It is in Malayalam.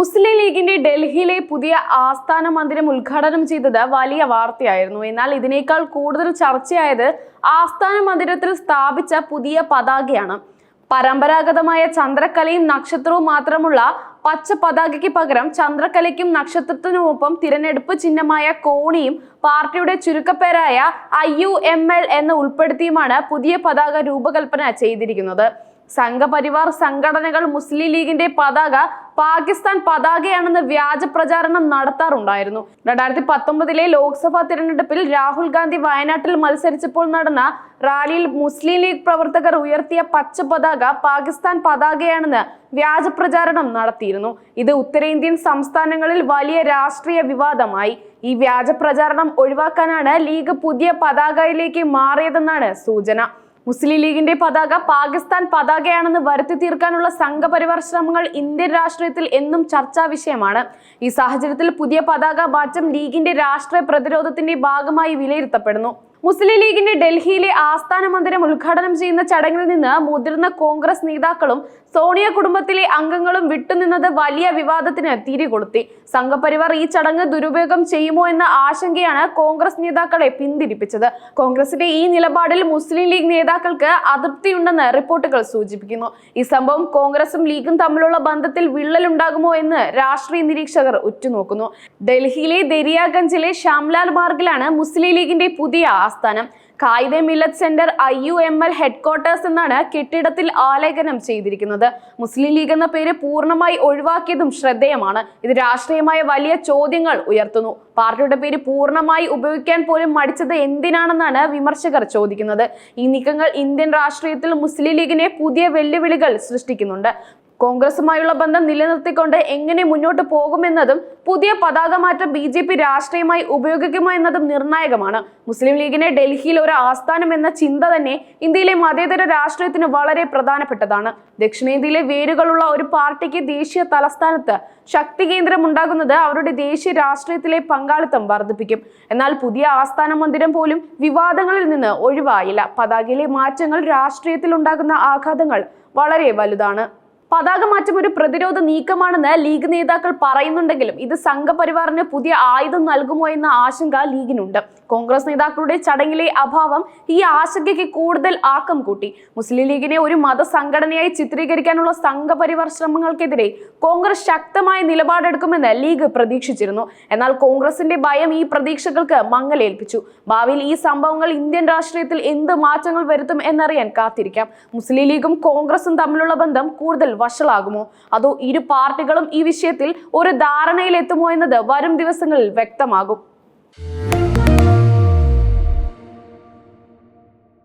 മുസ്ലിം ലീഗിന്റെ ഡൽഹിയിലെ പുതിയ ആസ്ഥാന മന്ദിരം ഉദ്ഘാടനം ചെയ്തത് വലിയ വാർത്തയായിരുന്നു. എന്നാൽ ഇതിനേക്കാൾ കൂടുതൽ ചർച്ചയായത് ആസ്ഥാന മന്ദിരത്തിൽ സ്ഥാപിച്ച പുതിയ പതാകയാണ്. പരമ്പരാഗതമായ ചന്ദ്രക്കലയും നക്ഷത്രവും മാത്രമുള്ള പച്ച പതാകയ്ക്ക് പകരം ചന്ദ്രക്കലയ്ക്കും നക്ഷത്രത്തിനുമൊപ്പം തിരഞ്ഞെടുപ്പ് ചിഹ്നമായ കോണിയും പാർട്ടിയുടെ ചുരുക്കപ്പേരായ ഐ യു എം എൽ എന്ന് ഉൾപ്പെടുത്തിയുമാണ് പുതിയ പതാക രൂപകൽപ്പന ചെയ്തിരിക്കുന്നത്. സംഘപരിവാർ സംഘടനകൾ മുസ്ലിം ലീഗിന്റെ പതാക പാകിസ്ഥാൻ പതാകയാണെന്ന് വ്യാജ പ്രചാരണം നടത്താറുണ്ടായിരുന്നു. രണ്ടായിരത്തി പത്തൊമ്പതിലെ ലോക്സഭാ തിരഞ്ഞെടുപ്പിൽ രാഹുൽ ഗാന്ധി വയനാട്ടിൽ മത്സരിച്ചപ്പോൾ നടന്ന റാലിയിൽ മുസ്ലിം ലീഗ് പ്രവർത്തകർ ഉയർത്തിയ പച്ച പതാക പാകിസ്ഥാൻ പതാകയാണെന്ന് വ്യാജ പ്രചാരണം നടത്തിയിരുന്നു. ഇത് ഉത്തരേന്ത്യൻ സംസ്ഥാനങ്ങളിൽ വലിയ രാഷ്ട്രീയ വിവാദമായി. ഈ വ്യാജ പ്രചാരണം ഒഴിവാക്കാനാണ് ലീഗ് പുതിയ പതാകയിലേക്ക് മാറിയതെന്നാണ് സൂചന. മുസ്ലിം ലീഗിന്റെ പതാക പാകിസ്ഥാൻ പതാകയാണെന്ന് വരുത്തി തീർക്കാനുള്ള സംഘപരിവാർ ശ്രമങ്ങൾ ഇന്ത്യൻ രാഷ്ട്രീയത്തിൽ എന്നും ചർച്ചാ വിഷയമാണ്. ഈ സാഹചര്യത്തിൽ പുതിയ പതാക മാറ്റം ലീഗിന്റെ രാഷ്ട്രീയ പ്രതിരോധത്തിന്റെ ഭാഗമായി വിലയിരുത്തപ്പെടുന്നു. മുസ്ലിം ലീഗിന്റെ ഡൽഹിയിലെ ആസ്ഥാന മന്ദിരം ഉദ്ഘാടനം ചെയ്യുന്ന ചടങ്ങിൽ നിന്ന് മുതിർന്ന കോൺഗ്രസ് നേതാക്കളും സോണിയ കുടുംബത്തിലെ അംഗങ്ങളും വിട്ടുനിന്നത് വലിയ വിവാദത്തിന് തിരി തിരികൊളുത്തി സംഘപരിവാർ ഈ ചടങ്ങ് ദുരുപയോഗം ചെയ്യുമോ എന്ന ആശങ്കയാണ് കോൺഗ്രസ് നേതാക്കളെ പിന്തിരിപ്പിച്ചത്. കോൺഗ്രസിന്റെ ഈ നിലപാടിൽ മുസ്ലിം ലീഗ് നേതാക്കൾക്ക് അതൃപ്തിയുണ്ടെന്ന് റിപ്പോർട്ടുകൾ സൂചിപ്പിക്കുന്നു. ഈ സംഭവം കോൺഗ്രസും ലീഗും തമ്മിലുള്ള ബന്ധത്തിൽ വിള്ളലുണ്ടാകുമോ എന്ന് രാഷ്ട്രീയ നിരീക്ഷകർ ഉറ്റുനോക്കുന്നു. ഡൽഹിയിലെ ദരിയാഗഞ്ചിലെ ശ്യാംലാൽ മാർഗിലാണ് മുസ്ലിം ലീഗിന്റെ പുതിയ ആസ്ഥാനം. Quaide Millath centre I U M L headquarters എന്നാണ് കെട്ടിടത്തിൽ ആലേഖനം ചെയ്തിരിക്കുന്നത്. മുസ്ലിം ലീഗ് എന്ന പേര് പൂർണമായി ഒഴിവാക്കിയതും ശ്രദ്ധേയമാണ്. ഇത് രാഷ്ട്രീയമായ വലിയ ചോദ്യങ്ങൾ ഉയർത്തുന്നു. പാർട്ടിയുടെ പേര് പൂർണമായി ഉപയോഗിക്കാൻ പോലും മടിച്ചത് എന്തിനാണെന്നാണ് വിമർശകർ ചോദിക്കുന്നത്. ഈ നീക്കങ്ങൾ ഇന്ത്യൻ രാഷ്ട്രീയത്തിൽ മുസ്ലിം ലീഗിനെ പുതിയ വെല്ലുവിളികൾ സൃഷ്ടിക്കുന്നുണ്ട്. കോൺഗ്രസുമായുള്ള ബന്ധം നിലനിർത്തിക്കൊണ്ട് എങ്ങനെ മുന്നോട്ട് പോകുമെന്നതും പുതിയ പതാക മാറ്റം ബി ജെ പി രാഷ്ട്രീയമായി ഉപയോഗിക്കുമോ എന്നതും നിർണായകമാണ്. മുസ്ലിം ലീഗിനെ ഡൽഹിയിൽ ഒരു ആസ്ഥാനം എന്ന ചിന്ത തന്നെ ഇന്ത്യയിലെ മതേതര രാഷ്ട്രീയത്തിന് വളരെ പ്രധാനപ്പെട്ടതാണ്. ദക്ഷിണേന്ത്യയിലെ വേരുകളുള്ള ഒരു പാർട്ടിക്ക് ദേശീയ തലസ്ഥാനത്ത് ശക്തി കേന്ദ്രം ഉണ്ടാകുന്നത് അവരുടെ ദേശീയ രാഷ്ട്രീയത്തിലെ പങ്കാളിത്തം വർദ്ധിപ്പിക്കും. എന്നാൽ പുതിയ ആസ്ഥാന മന്ദിരം പോലും വിവാദങ്ങളിൽ നിന്ന് ഒഴിവായില്ല. പതാകയിലെ മാറ്റങ്ങൾ രാഷ്ട്രീയത്തിൽ ഉണ്ടാകുന്ന ആഘാതങ്ങൾ വളരെ വലുതാണ്. പതാക മാറ്റം ഒരു പ്രതിരോധ നീക്കമാണെന്ന് ലീഗ് നേതാക്കൾ പറയുന്നുണ്ടെങ്കിലും ഇത് സംഘപരിവാറിന് പുതിയ ആയുധം നൽകുമോ എന്ന ആശങ്ക ലീഗിനുണ്ട്. കോൺഗ്രസ് നേതാക്കളുടെ ചടങ്ങിലെ അഭാവം ഈ ആശങ്കയ്ക്ക് കൂടുതൽ ആക്കം കൂട്ടി. മുസ്ലിം ലീഗിനെ ഒരു മതസംഘടനയായി ചിത്രീകരിക്കാനുള്ള സംഘപരിവാർ ശ്രമങ്ങൾക്കെതിരെ കോൺഗ്രസ് ശക്തമായ നിലപാടെടുക്കുമെന്ന് ലീഗ് പ്രതീക്ഷിച്ചിരുന്നു. എന്നാൽ കോൺഗ്രസിന്റെ ഭയം ഈ പ്രതീക്ഷകൾക്ക് മങ്ങലേൽപ്പിച്ചു. ഭാവിയിൽ ഈ സംഭവങ്ങൾ ഇന്ത്യൻ രാഷ്ട്രീയത്തിൽ എന്ത് മാറ്റങ്ങൾ വരുത്തും എന്നറിയാൻ കാത്തിരിക്കാം. മുസ്ലിം ലീഗും കോൺഗ്രസും തമ്മിലുള്ള ബന്ധം കൂടുതൽ വഷളാകുമോ? അതോ ഇരു പാർട്ടികളും ഈ വിഷയത്തിൽ ഒരു ധാരണയിലെത്തുമോ എന്നത് വരും ദിവസങ്ങളിൽ വ്യക്തമാകും.